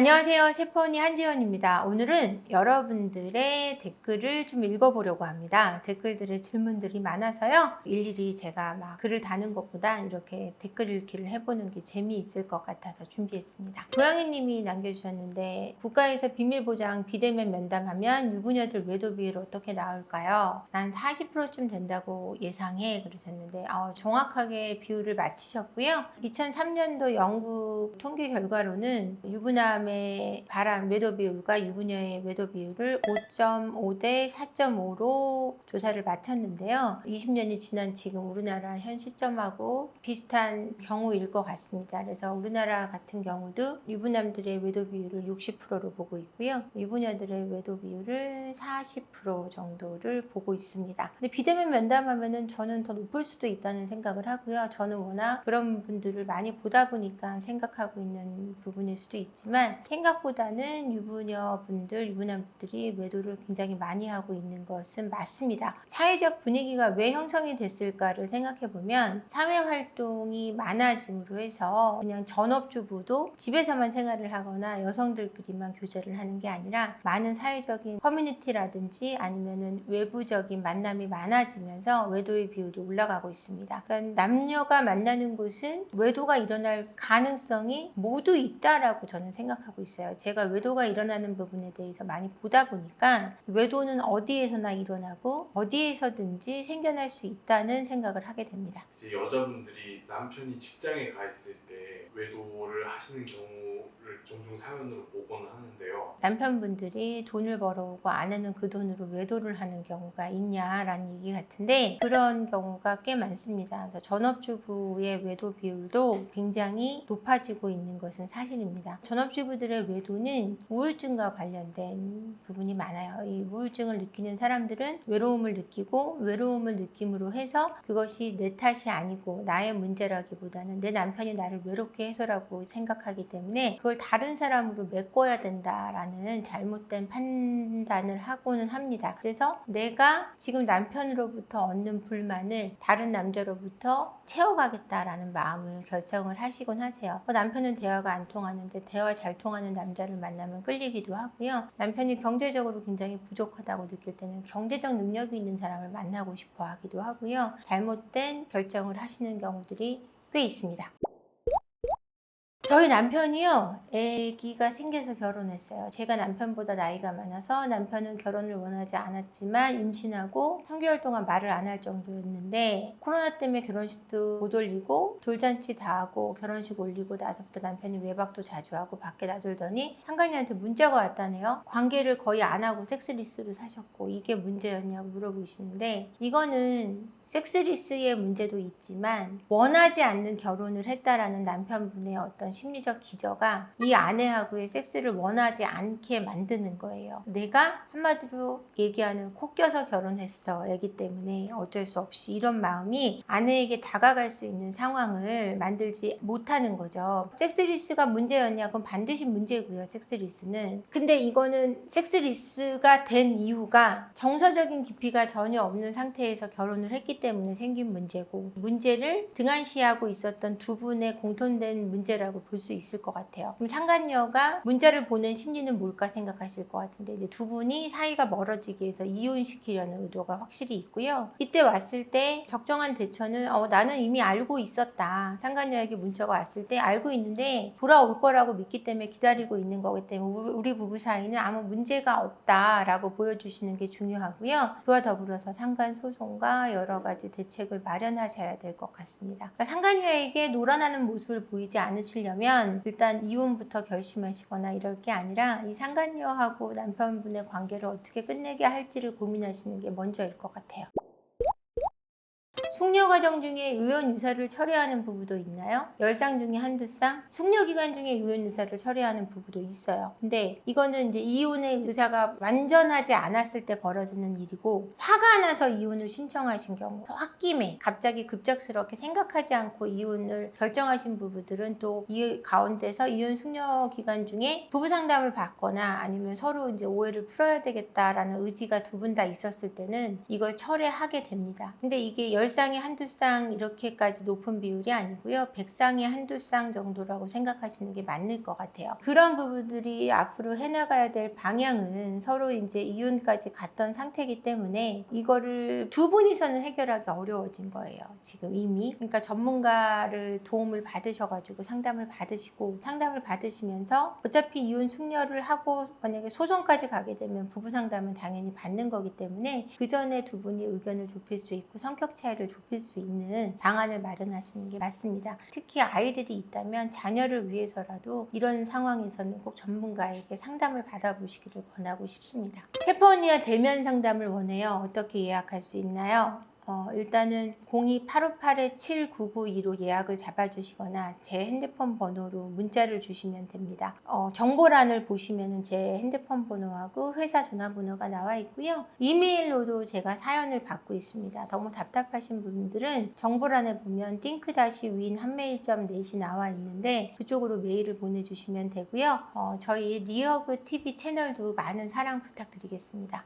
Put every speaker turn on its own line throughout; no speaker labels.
안녕하세요. 셰퍼니 한지연입니다. 오늘은 여러분들의 댓글을 좀 읽어보려고 합니다. 댓글들의 질문들이 많아서요. 일일이 제가 막 글을 다는 것보다 이렇게 댓글 읽기를 해보는 게 재미있을 것 같아서 준비했습니다. 고양이님이 남겨주셨는데 국가에서 비밀보장 비대면 면담하면 유부녀들 외도 비율 어떻게 나올까요? 난 40%쯤 된다고 예상해 그러셨는데 어, 정확하게 비율을 맞히셨고요. 2003년도 영국 통계 결과로는 유부남 의 바람 외도 비율과 유부녀의 외도 비율을 5.5 대 4.5로 조사를 마쳤는데요. 20년이 지난 지금 우리나라 현 시점하고 비슷한 경우일 것 같습니다. 그래서 우리나라 같은 경우도 유부남들의 외도 비율을 60%로 보고 있고요. 유부녀들의 외도 비율을 40% 정도를 보고 있습니다. 근데 비대면 면담하면은 저는 더 높을 수도 있다는 생각을 하고요. 저는 워낙 그런 분들을 많이 보다 보니까 생각하고 있는 부분일 수도 있지만 생각보다는 유부녀 분들, 유부남들이 외도를 굉장히 많이 하고 있는 것은 맞습니다. 사회적 분위기가 왜 형성이 됐을까를 생각해 보면 사회 활동이 많아짐으로 해서 그냥 전업주부도 집에서만 생활을 하거나 여성들끼리만 교제를 하는 게 아니라 많은 사회적인 커뮤니티라든지 아니면은 외부적인 만남이 많아지면서 외도의 비율이 올라가고 있습니다. 그러니까 남녀가 만나는 곳은 외도가 일어날 가능성이 모두 있다라고 저는 생각 하고 있어요. 제가 외도가 일어나는 부분에 대해서 많이 보다 보니까 외도는 어디에서나 일어나고 어디에서든지 생겨날 수 있다는 생각을 하게 됩니다.
이제 여자분들이 남편이 직장에 가 있을 때 외도를 하시는 경우를 종종 사연으로 보곤 하는데요.
남편분들이 돈을 벌어오고 아내는 그 돈으로 외도를 하는 경우가 있냐라는 얘기 같은데 그런 경우가 꽤 많습니다. 그래서 전업주부의 외도 비율도 굉장히 높아지고 있는 것은 사실입니다. 전업주부 들의 외도는 우울증과 관련된 부분이 많아요. 이 우울증을 느끼는 사람들은 외로움을 느끼고 외로움을 느낌으로 해서 그것이 내 탓이 아니고 나의 문제라기보다는 내 남편이 나를 외롭게 해서라고 생각하기 때문에 그걸 다른 사람으로 메꿔야 된다라는 잘못된 판단을 하고는 합니다. 그래서 내가 지금 남편으로부터 얻는 불만을 다른 남자로부터 채워가겠다라는 마음을 결정을 하시곤 하세요. 어, 남편은 대화가 안 통하는데 대화 잘 통하는 남자를 만나면 끌리기도 하고요. 남편이 경제적으로 굉장히 부족하다고 느낄 때는 경제적 능력이 있는 사람을 만나고 싶어 하기도 하고요. 잘못된 결정을 하시는 경우들이 꽤 있습니다. 저희 남편이요, 아기가 생겨서 결혼했어요. 제가 남편보다 나이가 많아서 남편은 결혼을 원하지 않았지만 임신하고 3개월 동안 말을 안 할 정도였는데 코로나 때문에 결혼식도 못 올리고 돌잔치 다 하고 결혼식 올리고 나서부터 남편이 외박도 자주 하고 밖에 놔둘더니 상간이한테 문자가 왔다네요. 관계를 거의 안 하고 섹스리스를 사셨고 이게 문제였냐고 물어보시는데 이거는 섹스리스의 문제도 있지만 원하지 않는 결혼을 했다라는 남편분의 어떤 심리적 기저가 이 아내하고의 섹스를 원하지 않게 만드는 거예요. 내가 한마디로 얘기하는 코 껴서 결혼했어. 애기 때문에 어쩔 수 없이 이런 마음이 아내에게 다가갈 수 있는 상황을 만들지 못하는 거죠. 섹스리스가 문제였냐? 그건 반드시 문제고요. 섹스리스는. 근데 이거는 섹스리스가 된 이유가 정서적인 깊이가 전혀 없는 상태에서 결혼을 했기 때문에 생긴 문제고 문제를 등한시하고 있었던 두 분의 공통된 문제라고 볼 수 있을 것 같아요. 그럼 상간녀가 문자를 보낸 심리는 뭘까 생각하실 것 같은데 이제 두 분이 사이가 멀어지기 위해서 이혼시키려는 의도가 확실히 있고요. 이때 왔을 때 적정한 대처는 어, 나는 이미 알고 있었다. 상간녀에게 문자가 왔을 때 알고 있는데 돌아올 거라고 믿기 때문에 기다리고 있는 거기 때문에 우리 부부 사이는 아무 문제가 없다라고 보여주시는 게 중요하고요. 그와 더불어서 상간 소송과 여러 가지 대책을 마련하셔야 될 것 같습니다. 그러니까 상간녀에게 놀아나는 모습을 보이지 않으시려면 일단 이혼부터 결심하시거나 이럴 게 아니라 이 상간녀하고 남편분의 관계를 어떻게 끝내게 할지를 고민하시는 게 먼저일 것 같아요. 숙녀 과정 중에 의원 유사를 철회하는 부부도 있나요? 열상 중에 한두 쌍? 숙녀 기간 중에 의원 유사를 철회하는 부부도 있어요. 근데 이거는 이제 이혼의 의사가 완전하지 않았을 때 벌어지는 일이고 화가 나서 이혼을 신청하신 경우 홧김에 갑자기 급작스럽게 생각하지 않고 이혼을 결정하신 부부들은 또 이 가운데서 이혼 숙녀 기간 중에 부부 상담을 받거나 아니면 서로 이제 오해를 풀어야 되겠다라는 의지가 두 분 다 있었을 때는 이걸 철회하게 됩니다. 근데 이게 열상 쌍에 한두 쌍 이렇게까지 높은 비율이 아니고요. 100쌍에 한두 쌍 정도라고 생각하시는 게 맞는 것 같아요. 그런 부분들이 앞으로 해나가야 될 방향은 서로 이제 이혼까지 갔던 상태이기 때문에 이거를 두 분이서는 해결하기 어려워진 거예요. 지금 이미. 그러니까 전문가를 도움을 받으셔가지고 상담을 받으시고 상담을 받으시면서 어차피 이혼 숙려를 하고 만약에 소송까지 가게 되면 부부 상담은 당연히 받는 거기 때문에 그 전에 두 분이 의견을 좁힐 수 있고 성격 차이를 좁힐 수 있는 방안을 마련하시는 게 맞습니다. 특히 아이들이 있다면 자녀를 위해서라도 이런 상황에서는 꼭 전문가에게 상담을 받아보시기를 권하고 싶습니다. 세퍼니와 대면 상담을 원해요. 어떻게 예약할 수 있나요? 어, 일단은 02-858-7992로 예약을 잡아주시거나 제 핸드폰 번호로 문자를 주시면 됩니다. 어, 정보란을 보시면 제 핸드폰 번호하고 회사 전화번호가 나와 있고요. 이메일로도 제가 사연을 받고 있습니다. 너무 답답하신 분들은 정보란에 보면 띵크-윈 한메일.net이 나와 있는데 그쪽으로 메일을 보내주시면 되고요. 어, 저희 리어그 TV 채널도 많은 사랑 부탁드리겠습니다.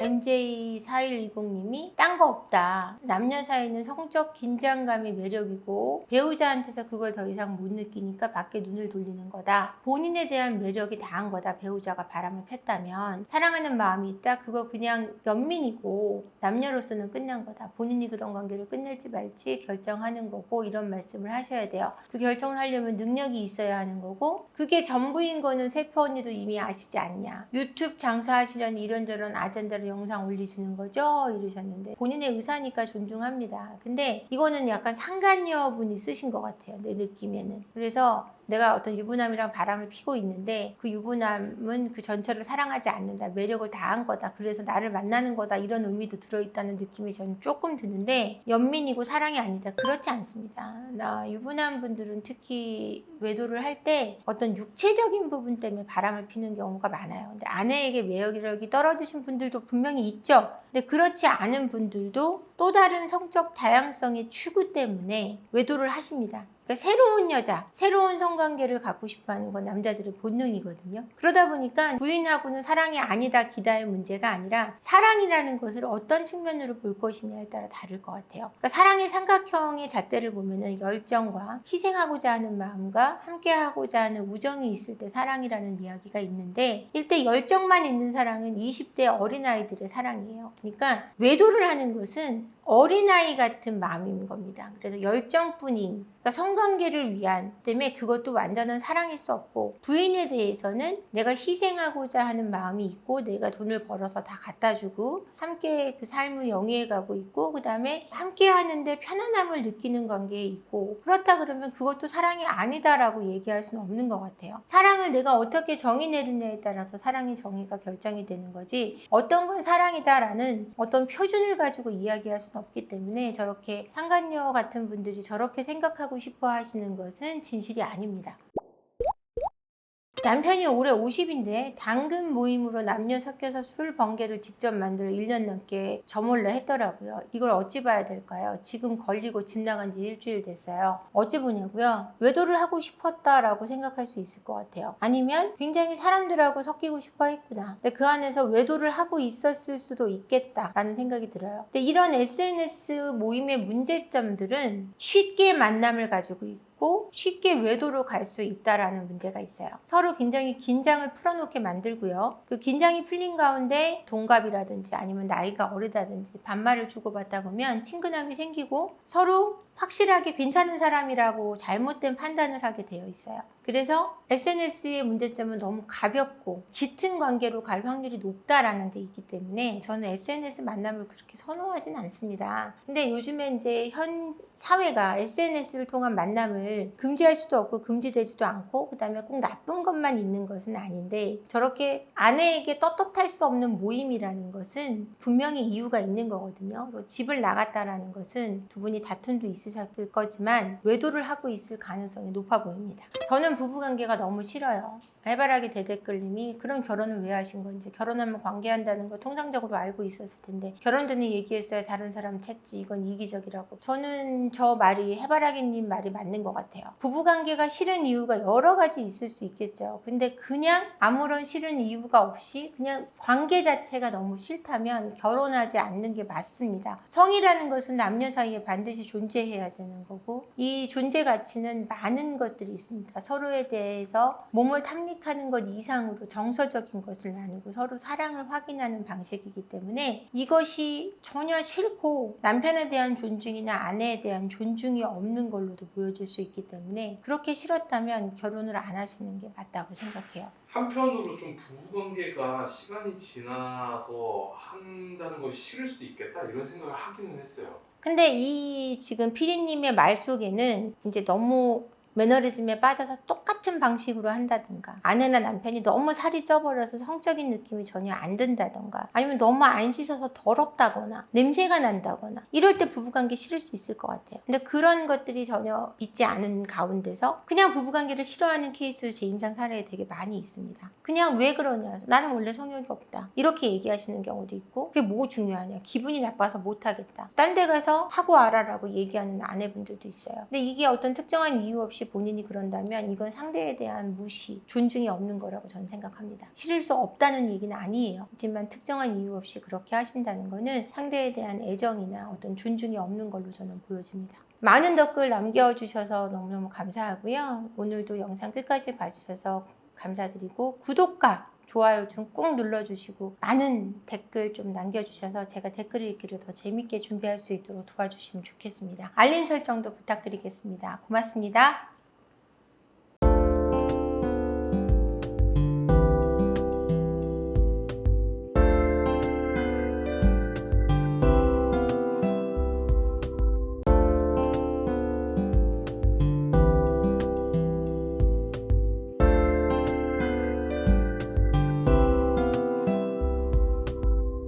MJ4120님이 딴 거 없다. 남녀 사이는 성적 긴장감이 매력이고 배우자한테서 그걸 더 이상 못 느끼니까 밖에 눈을 돌리는 거다. 본인에 대한 매력이 다한 거다. 배우자가 바람을 폈다면 사랑하는 마음이 있다. 그거 그냥 연민이고 남녀로서는 끝난 거다. 본인이 그런 관계를 끝낼지 말지 결정하는 거고 이런 말씀을 하셔야 돼요. 그 결정을 하려면 능력이 있어야 하는 거고 그게 전부인 거는 세포 언니도 이미 아시지 않냐. 유튜브 장사하시려니 이런저런 아젠다를 영상 올리시는 거죠? 이러셨는데 본인의 의사니까 존중합니다. 근데 이거는 약간 상간녀분이 쓰신 것 같아요. 내 느낌에는. 그래서 내가 어떤 유부남이랑 바람을 피고 있는데 그 유부남은 그 전체를 사랑하지 않는다. 매력을 다한 거다. 그래서 나를 만나는 거다. 이런 의미도 들어있다는 느낌이 저는 조금 드는데 연민이고 사랑이 아니다. 그렇지 않습니다. 나 유부남 분들은 특히 외도를 할 때 어떤 육체적인 부분 때문에 바람을 피는 경우가 많아요. 근데 아내에게 매력이 떨어지신 분들도 분명히 있죠. 근데 그렇지 않은 분들도 또 다른 성적 다양성의 추구 때문에 외도를 하십니다. 그러니까 새로운 여자, 새로운 성관계를 갖고 싶어 하는 건 남자들의 본능이거든요. 그러다 보니까 부인하고는 사랑이 아니다, 기다의 문제가 아니라 사랑이라는 것을 어떤 측면으로 볼 것이냐에 따라 다를 것 같아요. 그러니까 사랑의 삼각형의 잣대를 보면은 열정과 희생하고자 하는 마음과 함께하고자 하는 우정이 있을 때 사랑이라는 이야기가 있는데 일대 열정만 있는 사랑은 20대 어린아이들의 사랑이에요. 그러니까 외도를 하는 것은 어린아이 같은 마음인 겁니다. 그래서 열정뿐인 그러니까 성관계를 위한 때문에 그것도 완전한 사랑일 수 없고 부인에 대해서는 내가 희생하고자 하는 마음이 있고 내가 돈을 벌어서 다 갖다 주고 함께 그 삶을 영위해 가고 있고 그다음에 함께 하는데 편안함을 느끼는 관계에 있고 그렇다 그러면 그것도 사랑이 아니다라고 얘기할 수는 없는 것 같아요. 사랑을 내가 어떻게 정의 내리냐에 따라서 사랑의 정의가 결정이 되는 거지 어떤 건 사랑이다라는 어떤 표준을 가지고 이야기할 수는 없기 때문에 저렇게 상간녀 같은 분들이 저렇게 생각하고 싶어 하시는 것은 진실이 아닙니다. 남편이 올해 50인데 당근 모임으로 남녀 섞여서 술 번개를 직접 만들어 1년 넘게 저 몰래 했더라고요. 이걸 어찌 봐야 될까요? 지금 걸리고 집 나간 지 일주일 됐어요. 어찌 보냐고요? 외도를 하고 싶었다라고 생각할 수 있을 것 같아요. 아니면 굉장히 사람들하고 섞이고 싶어 했구나. 근데 그 안에서 외도를 하고 있었을 수도 있겠다라는 생각이 들어요. 근데 이런 SNS 모임의 문제점들은 쉽게 만남을 가지고 있고 있고 쉽게 외도로 갈 수 있다라는 문제가 있어요. 서로 굉장히 긴장을 풀어놓게 만들고요. 그 긴장이 풀린 가운데 동갑이라든지 아니면 나이가 어리다든지 반말을 주고받다 보면 친근함이 생기고 서로 확실하게 괜찮은 사람이라고 잘못된 판단을 하게 되어 있어요. 그래서 SNS의 문제점은 너무 가볍고 짙은 관계로 갈 확률이 높다라는 데 있기 때문에 저는 SNS 만남을 그렇게 선호하진 않습니다. 근데 요즘에 이제 현 사회가 SNS를 통한 만남을 금지할 수도 없고 금지되지도 않고 그다음에 꼭 나쁜 것만 있는 것은 아닌데 저렇게 아내에게 떳떳할 수 없는 모임이라는 것은 분명히 이유가 있는 거거든요. 뭐 집을 나갔다라는 것은 두 분이 다툼도 있을 있으셨을 거지만 외도를 하고 있을 가능성이 높아 보입니다. 저는 부부관계가 너무 싫어요. 해바라기 대댓글님이 그런 결혼을 왜 하신 건지 결혼하면 관계한다는 거 통상적으로 알고 있었을 텐데 결혼 전에 얘기했어야 다른 사람 찾지 이건 이기적이라고 저는 저 말이 해바라기님 말이 맞는 것 같아요. 부부관계가 싫은 이유가 여러 가지 있을 수 있겠죠. 근데 그냥 아무런 싫은 이유가 없이 그냥 관계 자체가 너무 싫다면 결혼하지 않는 게 맞습니다. 성이라는 것은 남녀 사이에 반드시 존재해 야 되는 거고 이 존재 가치는 많은 것들이 있습니다. 서로에 대해서 몸을 탐닉하는 것 이상으로 정서적인 것을 나누고 서로 사랑을 확인하는 방식이기 때문에 이것이 전혀 싫고 남편에 대한 존중이나 아내에 대한 존중이 없는 걸로도 보여질 수 있기 때문에 그렇게 싫었다면 결혼을 안 하시는 게 맞다고 생각해요.
한편으로 좀 부부관계가 시간이 지나서 한다는 것이 싫을 수도 있겠다 이런 생각을 하기는 했어요.
근데 이 지금 피디님의 말 속에는 이제 너무 매너리즘에 빠져서 똑같은 방식으로 한다든가 아내나 남편이 너무 살이 쪄버려서 성적인 느낌이 전혀 안 든다던가 아니면 너무 안 씻어서 더럽다거나 냄새가 난다거나 이럴 때 부부관계 싫을 수 있을 것 같아요. 근데 그런 것들이 전혀 있지 않은 가운데서 그냥 부부관계를 싫어하는 케이스 제 임상 사례에 되게 많이 있습니다. 그냥 왜 그러냐 나는 원래 성욕이 없다 이렇게 얘기하시는 경우도 있고 그게 뭐 중요하냐 기분이 나빠서 못하겠다 딴 데 가서 하고 알아라고 얘기하는 아내분들도 있어요. 근데 이게 어떤 특정한 이유 없이 본인이 그런다면 이건 상대에 대한 무시 존중이 없는 거라고 저는 생각합니다. 싫을 수 없다는 얘기는 아니에요. 하지만 특정한 이유 없이 그렇게 하신다는 거는 상대에 대한 애정이나 어떤 존중이 없는 걸로 저는 보여집니다. 많은 댓글 남겨주셔서 너무너무 감사하고요. 오늘도 영상 끝까지 봐주셔서 감사드리고 구독과 좋아요 좀 꾹 눌러주시고 많은 댓글 좀 남겨주셔서 제가 댓글 읽기를 더 재밌게 준비할 수 있도록 도와주시면 좋겠습니다. 알림 설정도 부탁드리겠습니다. 고맙습니다.